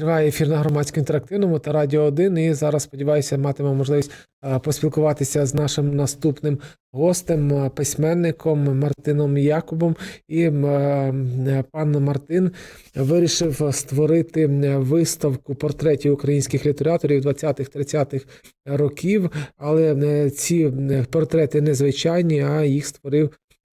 Триває ефір на громадсько інтерактивному та Радіо 1. І зараз сподіваюся, матимемо можливість е, поспілкуватися з нашим наступним гостем, е, письменником Мартином Якубом. І е, пан Мартин вирішив створити виставку портретів українських літераторів 20-30-х років. Але ці портрети незвичайні, а їх створив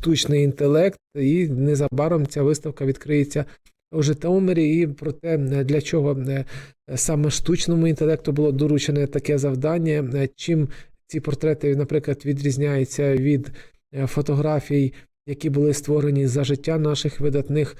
штучний інтелект. І незабаром ця виставка відкриється у Житомирі, і про те, для чого е, саме штучному інтелекту було доручене таке завдання, е, чим ці портрети, наприклад, відрізняються від е, фотографій, які були створені за життя наших видатних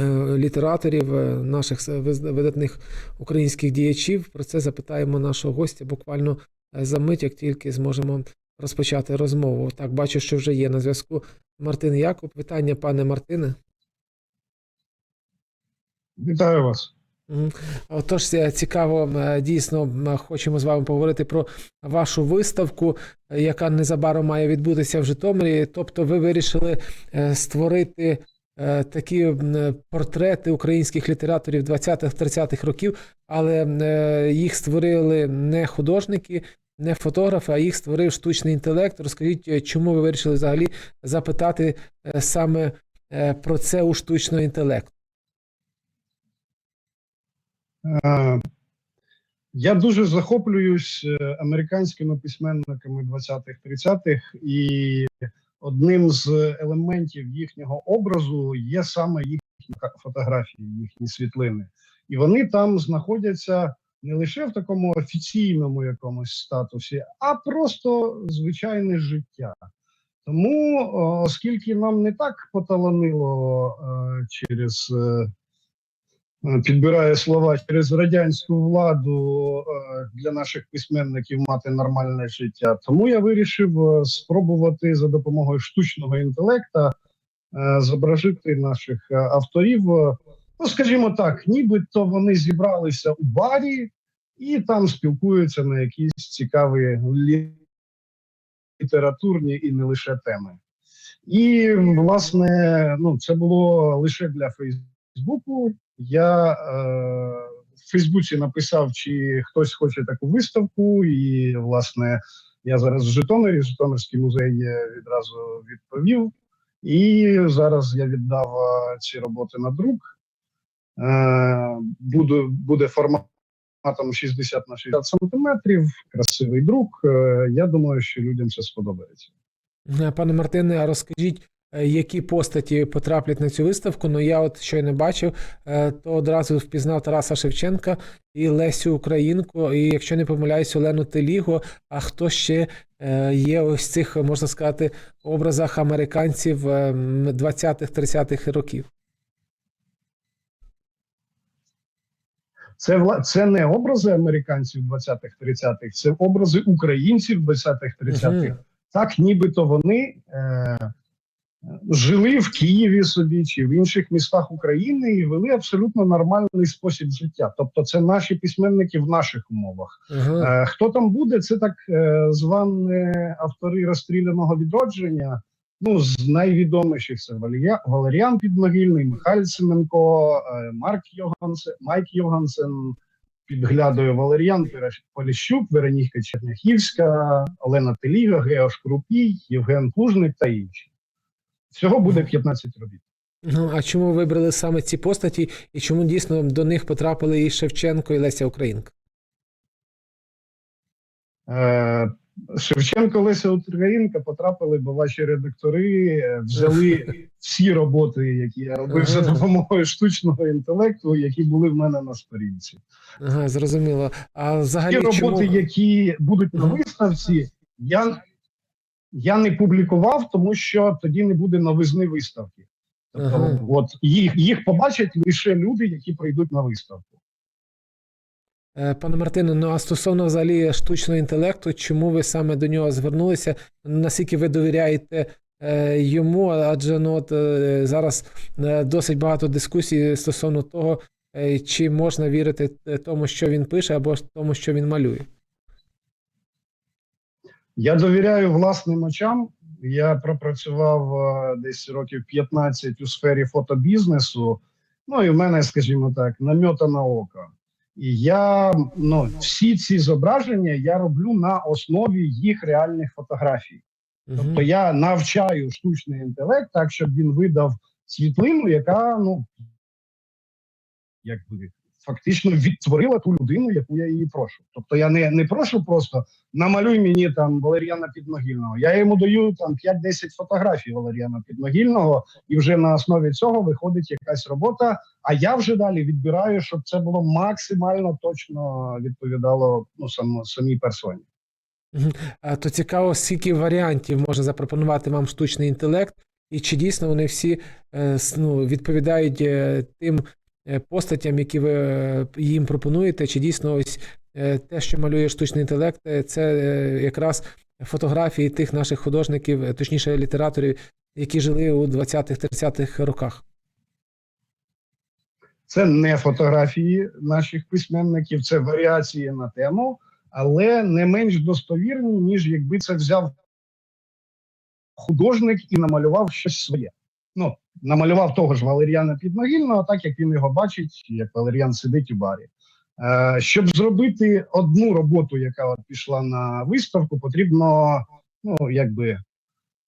е, літераторів, е, наших видатних українських діячів. Про це запитаємо нашого гостя буквально е, за мить, як тільки зможемо розпочати розмову. Так, бачу, що вже є на зв'язку Мартин Якуб. Вітання, пане Мартине. Вітаю вас. Отож, е, цікаво, е, дійсно хочемо з вами поговорити про вашу виставку, е, яка незабаром має відбутися в Житомирі. Тобто, ви вирішили створити такі портрети українських літераторів 20-30-х років, але їх створили не художники, не фотографи, а їх створив штучний інтелект. Розкажіть, чому ви вирішили взагалі запитати саме про це у штучного інтелекту? Е, Я дуже захоплююсь е, американськими письменниками 20-х-30-х, і одним з елементів їхнього образу є саме їхні фотографії, їхні світлини. І вони там знаходяться не лише в такому офіційному якомусь статусі, а просто звичайне життя. Тому, оскільки нам не так поталанило е, через. Е, підбирає слова через радянську владу е, для наших письменників мати нормальне життя. Тому я вирішив е, спробувати за допомогою штучного інтелекта зображити наших авторів. Ну, скажімо так, нібито вони зібралися у барі і там спілкуються на якісь цікаві літературні і не лише теми. І власне, ну це було лише для Фейсбуку. Я е, в Фейсбуці написав, чи хтось хоче таку виставку, і власне я зараз в Житомирі, Житомирський музей відразу відповів. І зараз я віддав е, ці роботи на друк. Е, буду, буде форматом 60 на 60 сантиметрів, красивий друк. Я думаю, що людям це сподобається. Пане Мартине, а розкажіть, які постаті потраплять на цю виставку? Ну я от щойно бачив, е, то одразу впізнав Тараса Шевченка і Лесю Українку, і якщо не помиляюсь, Олену Теліго. А хто ще е, є ось цих, можна сказати, образах американців е, м, 20-30-х років? Це це не образи американців 20-х, 30-х, це образи українців 20-х, 30-х. Мгм. Так, нібито вони е, жили в Києві собі чи в інших містах України і вели абсолютно нормальний спосіб життя. Тобто, це наші письменники в наших умовах. Ага. Е, хто там буде? Це так е, звані автори розстріляного відродження. Ну, з найвідоміших це Валеріан Підмогильний, Михайль Семенко, е, Марк Йогансен, Майк Йогансен, підглядує Валеріан Поліщук, Вероніка Черняхівська, Олена Теліга, Геош Крупій, Євген Плужник та інші. Всього буде 15 робіт. Ну, а чому вибрали саме ці постаті, і чому дійсно до них потрапили і Шевченко, і Леся Українка? Е, Шевченко Леся Українка потрапили, бо ваші редактори е, взяли всі роботи, які я робив за допомогою штучного інтелекту, які були в мене на сторінці. Ага, зрозуміло. А Ті взагалі роботи, чому... які будуть на виставці, я, я не публікував, тому що тоді не буде новизни виставки. Тобто, Ага. от їх, їх побачать лише люди, які прийдуть на виставку. Е, Пане Мартине, ну а стосовно взагалі штучного інтелекту, чому ви саме до нього звернулися? Наскільки ви довіряєте е, йому? Адже ну от е, зараз е, досить багато дискусій стосовно того, е, чи можна вірити е, тому, що він пише, або тому, що він малює. Я довіряю власним очам. Я пропрацював е, десь років 15 у сфері фотобізнесу, Ну і в мене, скажімо так, намьотане око. І я ну, всі ці зображення я роблю на основі їх реальних фотографій. Тобто я навчаю штучний інтелект так, щоб він видав світлину, яка ну якби фактично відтворила ту людину, яку я її прошу. Тобто я не, не прошу просто намалюй мені там Валеріана Підмогильного. Я йому даю там 5-10 фотографій Валеріана Підмогильного, і вже на основі цього виходить якась робота. А я вже далі відбираю, щоб це було максимально точно відповідало ну сам, самій персоні. То цікаво, скільки варіантів може запропонувати вам штучний інтелект, і чи дійсно вони всі е, ну, відповідають е, тим постатям, які ви е, їм пропонуєте, чи дійсно ось е, те, що малює штучний інтелект, е, це е, якраз фотографії тих наших художників, е, точніше літераторів, які жили у 20-30-х роках. Це не фотографії наших письменників, це варіації на тему, але не менш достовірні, ніж якби це взяв художник і намалював щось своє. Ну, намалював того ж Валеріана Підмогильного, так як він його бачить, як Валеріан сидить у барі. Е, щоб зробити одну роботу, яка от пішла на виставку, потрібно ну, якби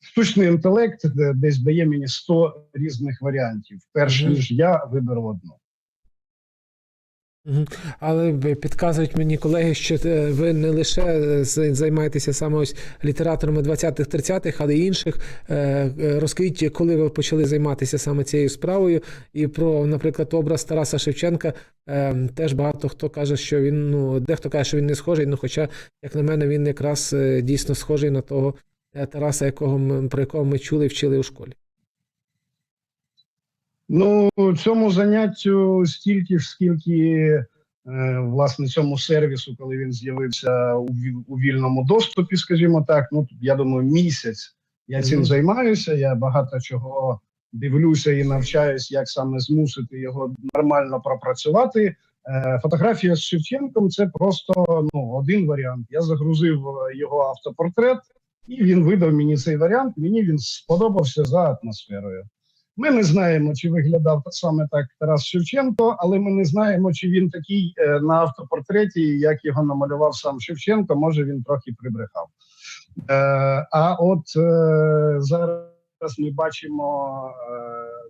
штучний інтелект десь дає мені 100 різних варіантів, перш ніж я виберу одну. Але підказують мені колеги, що е, ви не лише е, займаєтеся саме ось літераторами 20-х, 30-х, але й інших. Е, Розкажіть, коли ви почали займатися саме цією справою, і про, наприклад, образ Тараса Шевченка. Теж багато хто каже, що він ну дехто каже, що він не схожий. Ну, хоча, як на мене, він якраз дійсно схожий на того Тараса, якого ми про якого ми чули і вчили у школі. Ну, цьому заняттю стільки ж, скільки е, власне цьому сервісу, коли він з'явився у, у вільному доступі, скажімо так. Ну я думаю, місяць я цим Мгм. займаюся. Я багато чого дивлюся і навчаюсь, як саме змусити його нормально пропрацювати. Е, Фотографія з Шевченком це просто ну один варіант. Я загрузив е, його автопортрет, і він видав мені цей варіант. Мені він сподобався за атмосферою. Ми не знаємо, чи виглядав саме так Тарас Шевченко, але ми не знаємо, чи він такий е, на автопортреті, як його намалював сам Шевченко. Може він трохи прибрехав. Е, а от е, зараз ми бачимо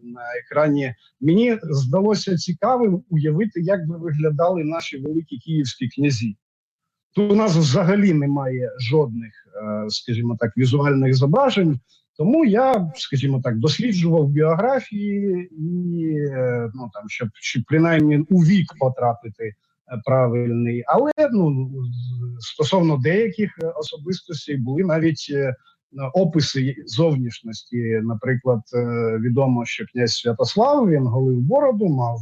на екрані. Мені здалося цікавим уявити, як би виглядали наші великі київські князі. Тут у нас взагалі немає жодних, скажімо так, візуальних зображень. Тому я, скажімо так, досліджував біографії і е, ну там, щоб, щоб принаймні у вік потрапити е, правильний. Але ну стосовно деяких е, особистостей були навіть описи зовнішності. Наприклад, відомо, що князь Святослав він голив бороду, мав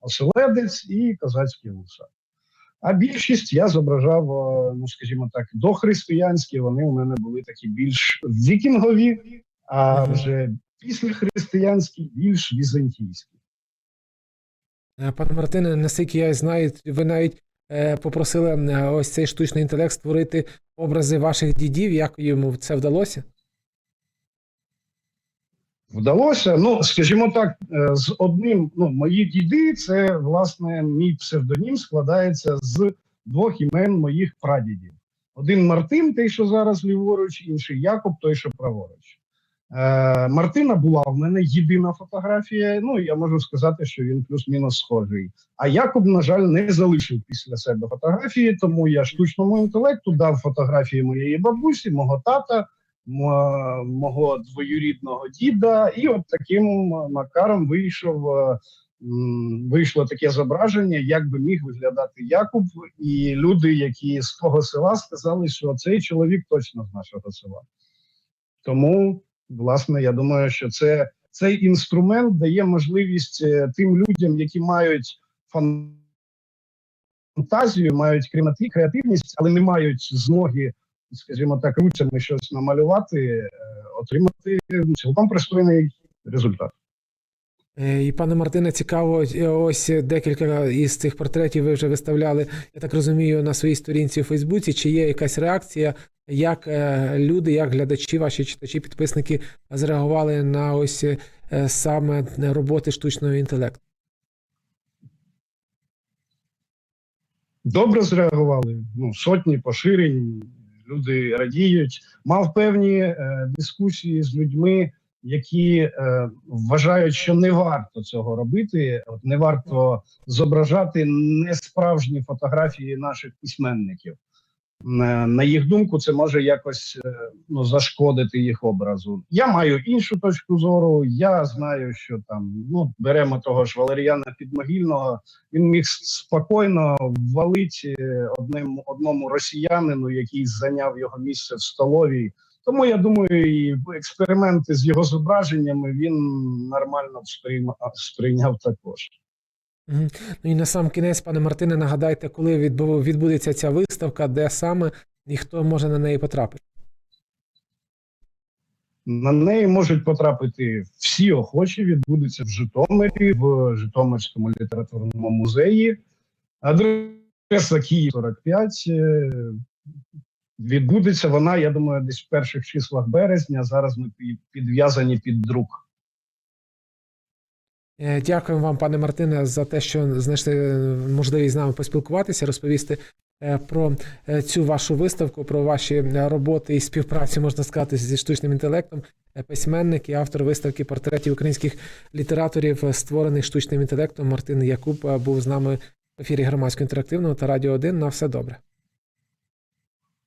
оселедець і козацькі вуса. А більшість я зображав, е, ну скажімо так, дохристиянські. Вони у мене були такі більш вікінгові, а вже після християнські більш візантійські. Е, Пане Мартине, наскільки я знаю, ви навіть е, попросили ось цей штучний інтелект створити образи ваших дідів. Як йому це вдалося? Вдалося. Ну, скажімо так, е, з одним, ну, мої діди, це власне мій псевдонім складається з двох імен моїх прадідів. Один Мартин, той, що зараз ліворуч, інший Якоб, той, що праворуч. Е, Мартина була в мене єдина фотографія. Ну, я можу сказати, що він плюс-мінус схожий. А Якоб, на жаль, не залишив після себе фотографії, тому я штучному інтелекту дав фотографії моєї бабусі, мого тата, мого двоюрідного діда, і от таким макаром вийшов. е, Вийшло таке зображення, як би міг виглядати Якуб, і люди, які з того села сказали, що цей чоловік точно з нашого села. Тому, власне, я думаю, що це цей інструмент дає можливість е, тим людям, які мають фантазію, мають креатив- креативність, але не мають змоги, скажімо так, ручами щось намалювати, е, отримати цілком пристойний результат. Е, і пане Мартине, цікаво, е, ось декілька із цих портретів ви вже виставляли. Я так розумію, на своїй сторінці у Фейсбуці. Чи є якась реакція, як люди, як глядачі, ваші читачі, підписники зреагували на ось саме роботи штучного інтелекту? Добре зреагували. Ну, сотні поширень люди радіють. Мав певні е, дискусії з людьми, які е, вважають, що не варто цього робити. От не варто зображати несправжні фотографії наших письменників. На, на їх думку, це може якось е, ну, зашкодити їх образу. Я маю іншу точку зору. Я знаю, що там ну беремо того ж Валеріана Підмогильного. Він міг спокійно ввалити одним одному росіянину, який зайняв його місце в столовій. Тому я думаю, і експерименти з його зображеннями він нормально сприйняв також. Ну і на сам кінець, пане Мартине, нагадайте, коли відбудеться ця виставка, де саме і хто може на неї потрапити. На неї можуть потрапити всі охочі. Відбудеться в Житомирі, в Житомирському літературному музеї. Адреса Київ 45. Е, Відбудеться вона, я думаю, десь в перших числах березня. Зараз ми підв'язані під друк. Е, Дякуємо вам, пане Мартине, за те, що знайшли е, можливість з нами поспілкуватися, розповісти е, про цю вашу виставку, про ваші роботи і співпрацю, можна сказати, зі штучним інтелектом. Письменник і автор виставки портретів українських літераторів, створений штучним інтелектом. Мартин Якуб був з нами в ефірі громадського інтерактивного та радіо 1. На все добре.